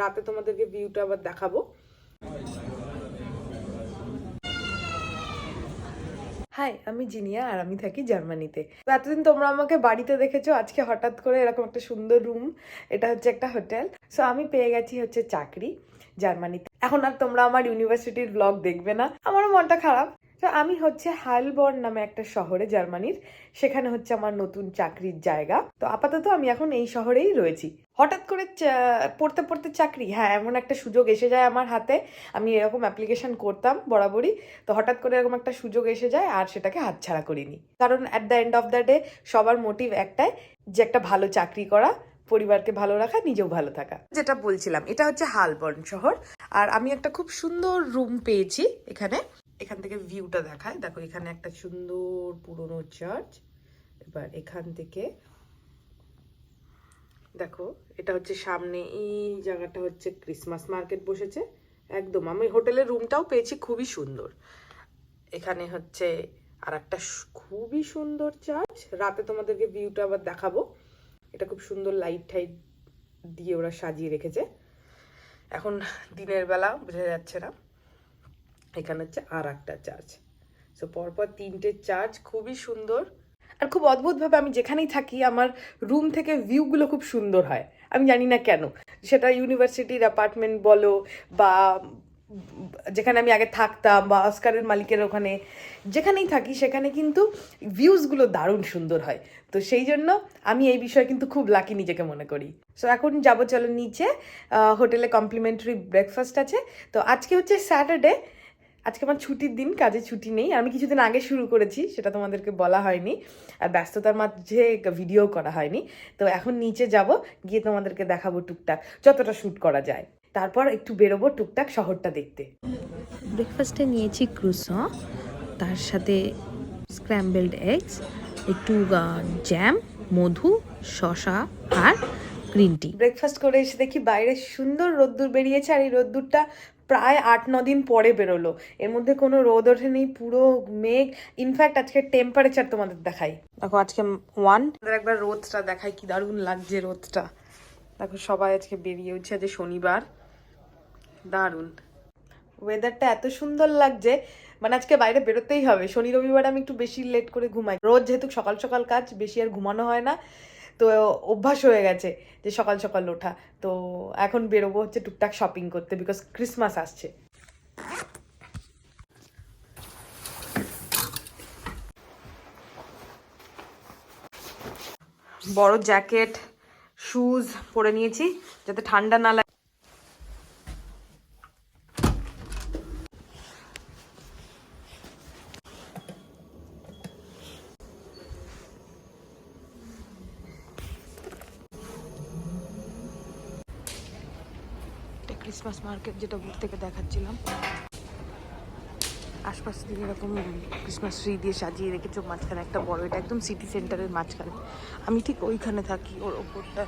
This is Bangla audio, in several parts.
রাতে তোমাদেরকে ভিউটা আবার দেখাবো। হাই আমি জিনিয়া আর আমি থাকি জার্মানিতে। তো এতদিন তোমরা আমাকে বাড়িতে দেখেছ, আজকে হঠাৎ করে এরকম একটা সুন্দর রুম এটা হচ্ছে একটা হোটেল সো আমি পেয়ে গেছি হচ্ছে চাকরি জার্মানিতে। এখন আর তোমরা আমার ইউনিভার্সিটির ব্লগ দেখবে না। আমারও মনটা খারাপ। তো আমি হচ্ছে হাইলবর্ন নামে একটা শহরে, জার্মানির। সেখানে হচ্ছে আমার নতুন চাকরির জায়গা। তো আপাতত আমি এখন এই শহরেই রয়েছি। হঠাৎ করে পড়তে পড়তে চাকরি হ্যাঁ এমন একটা সুযোগ এসে যায় আমার হাতে। আমি এরকম অ্যাপ্লিকেশন করতাম বরাবরই। তো হঠাৎ করে এরকম একটা সুযোগ এসে যায় আর সেটাকে হাতছাড়া করিনি। কারণ at the end of the day সবার মোটিভ একটাই, যে একটা ভালো চাকরি করা, পরিবারকে ভালো রাখা, নিজেও ভালো থাকা। যেটা বলছিলাম, এটা হচ্ছে হালবর্ন শহর। আর আমি একটা খুব সুন্দর রুম পেয়েছি এখানে। এখান থেকে ভিউটা দেখায়। দেখো, এখানে একটা সুন্দর পুরনো চার্চ এবার এখান থেকে দেখো, এটা হচ্ছে সামনে, এই জায়গাটা হচ্ছে ক্রিসমাস মার্কেট বসেছে। একদম, আমি হোটেলের রুমটাও পেয়েছি, খুবই সুন্দর। এখানে হচ্ছে আর একটা খুবই সুন্দর চার্চ রাতে তোমাদেরকে ভিউটা আবার দেখাবো। এটা খুব সুন্দর লাইট টাইট দিয়ে ওরা সাজিয়ে রেখেছে। এখন দিনের বেলা, বোঝা যাচ্ছে না। এখানে হচ্ছে আর একটা চার্চ সো পরপর তিনটে চার্চ খুবই সুন্দর। আর খুব অদ্ভুতভাবে আমি যেখানেই থাকি, আমার রুম থেকে ভিউগুলো খুব সুন্দর হয়। আমি জানি না কেন। সেটা ইউনিভার্সিটির অ্যাপার্টমেন্ট বলো বা যেখানে আমি আগে থাকতাম বা অস্কারের মালিকের ওখানে, যেখানেই থাকি, সেখানে কিন্তু ভিউজগুলো দারুণ সুন্দর হয়। তো সেই জন্য আমি এই বিষয়ে কিন্তু খুব লাকি নিজেকে মনে করি। সো এখন যাব চলো নিচে হোটেলে কমপ্লিমেন্টারি ব্রেকফাস্ট আছে। তো আজকে হচ্ছে স্যাটারডে আজকে আমার ছুটির দিন কাজে ছুটি নেই। আমি কিছুদিন আগে শুরু করেছি সেটা তোমাদেরকে বলা হয়নি। আর ব্যস্ততার মাঝে ভিডিও করা হয়নি। তো এখন নিচে যাব গিয়ে তোমাদেরকে দেখাবো টুকটাক যতটা শ্যুট করা যায়। তারপর একটু বেরোবো টুকটাক শহরটা দেখতে। ব্রেকফাস্টে নিয়েছি ক্রুসো তার সাথে স্ক্র্যাম্বলড এগস একটু জ্যাম মধু শশা আর গ্রিন টি ব্রেকফাস্ট করে এসে দেখি বাইরে সুন্দর রোদ্দুর বেরিয়েছে আর এই রোদ্দুরটা প্রায় আট, ন দিন পরে বেরোলো। এর মধ্যে কোনো রোদ ওঠেনি, পুরো মেঘ। ইনফ্যাক্ট আজকে টেম্পারেচার তোমাদের দেখাই। দেখো, আজকে ওয়ান একবার রোদটা দেখাই, কি দারুণ লাগছে রোদটা। দেখো, সবাই আজকে বেরিয়ে উঠছে, আজ শনিবার। দারুণ। ওয়েদারটা এত সুন্দর লাগছে। মানে আজকে বাইরে বেরোতেই হবে। শনি, রবিবার আমি একটু বেশি লেট করে ঘুমাই। রোজ যেহেতু সকাল সকাল কাজ, বেশি আর ঘুমানো হয় না। তো অভ্যাস হয়ে গেছে যে সকাল সকাল ওঠা। তো এখন বেরোবো হচ্ছে টুকটাক শপিং করতে বিকজ ক্রিসমাস আসছে। বড় জ্যাকেট শুজ পরে নিয়েছি যাতে ঠান্ডা না লাগে। ক্রিসমাস মার্কেট যেটা দূর থেকে দেখাচ্ছিলাম। আশপাশ দিয়ে এরকম ক্রিসমাস ট্রি দিয়ে সাজিয়ে রেখেছো মাঝখানে একটা বড়, এটা একদম সিটি সেন্টারের মাঝখানে। আমি ঠিক ওইখানে থাকি, ওর ওপরটা।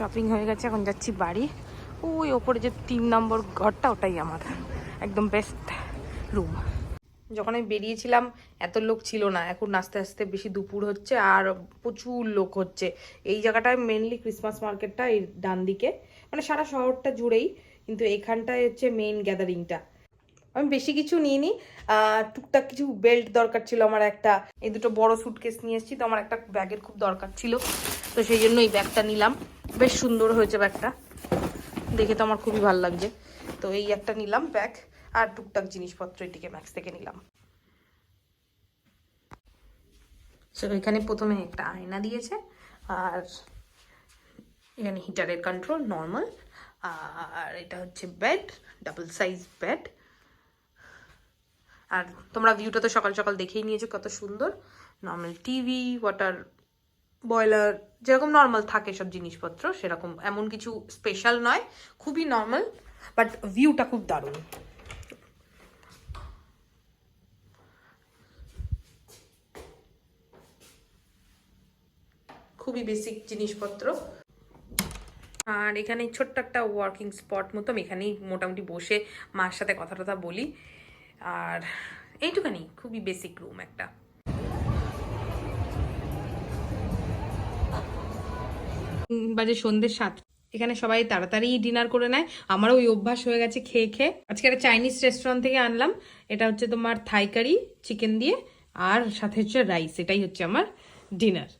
শপিং হয়ে গেছে, এখন যাচ্ছি বাড়ি। ওই ওপরে যে তিন নম্বর ঘরটা, ওটাই আমার। একদম বেস্ট রুম যখন আমি বেরিয়েছিলাম, এত লোক ছিল না। এখন আস্তে আস্তে বেশি দুপুর হচ্ছে, আর প্রচুর লোক হচ্ছে। এই জায়গাটায় মেনলি ক্রিসমাস মার্কেটটা এই ডান দিকে মানে সারা শহরটা জুড়েই, কিন্তু এখানটায় হচ্ছে মেইন গ্যাদারিংটা আমি বেশি কিছু নিইনি। টুকটাক কিছু বেল্ট দরকার ছিল আমার একটা। এই দুটো বড় সুটকেস নিয়ে এসেছি, তো আমার একটা ব্যাগের খুব দরকার ছিল। তো সেই জন্য এই ব্যাগটা নিলাম। বেশ সুন্দর হয়েছে ব্যাগটা। দেখে তো আমার খুবই ভালো লাগছে। তো এই একটা নিলাম ব্যাগ, আর টুকটাক জিনিসপত্র এটিকে ম্যাক্স থেকে নিলাম। সো এখানে প্রথমে একটা আয়না দিয়েছে, আর এখানে হিটারের কন্ট্রোল নর্মাল আর এটা হচ্ছে বেড ডাবল সাইজ বেড আর তোমরা ভিউটা তো সকাল সকাল দেখেই নিয়েছো, কত সুন্দর। নর্মাল টিভি ওয়াটার বয়লার যেরকম নর্মাল থাকে সব জিনিসপত্র, সেরকম। এমন কিছু স্পেশাল নয়, খুবই নর্মাল বাট ভিউটা খুব দারুণ। খুবই বেসিক জিনিসপত্র। আর এখানে ছোট্ট একটা ওয়ার্কিং স্পট মতো এখানেই মোটামুটি বসে মার সাথে কথা টথা বলি। আর এইটুখানি, খুবই বেসিক রুম একটা। বাজে সন্ধ্যে সাত এখানে সবাই তাড়াতাড়ি ডিনার করে নেয়। আমারও ওই অভ্যাস হয়ে গেছে খেয়ে খেয়ে। আজকে একটা চাইনিজ রেস্টুরেন্ট থেকে আনলাম। এটা হচ্ছে তোমার থাইকারি চিকেন দিয়ে, আর সাথে হচ্ছে রাইস এটাই হচ্ছে আমার ডিনার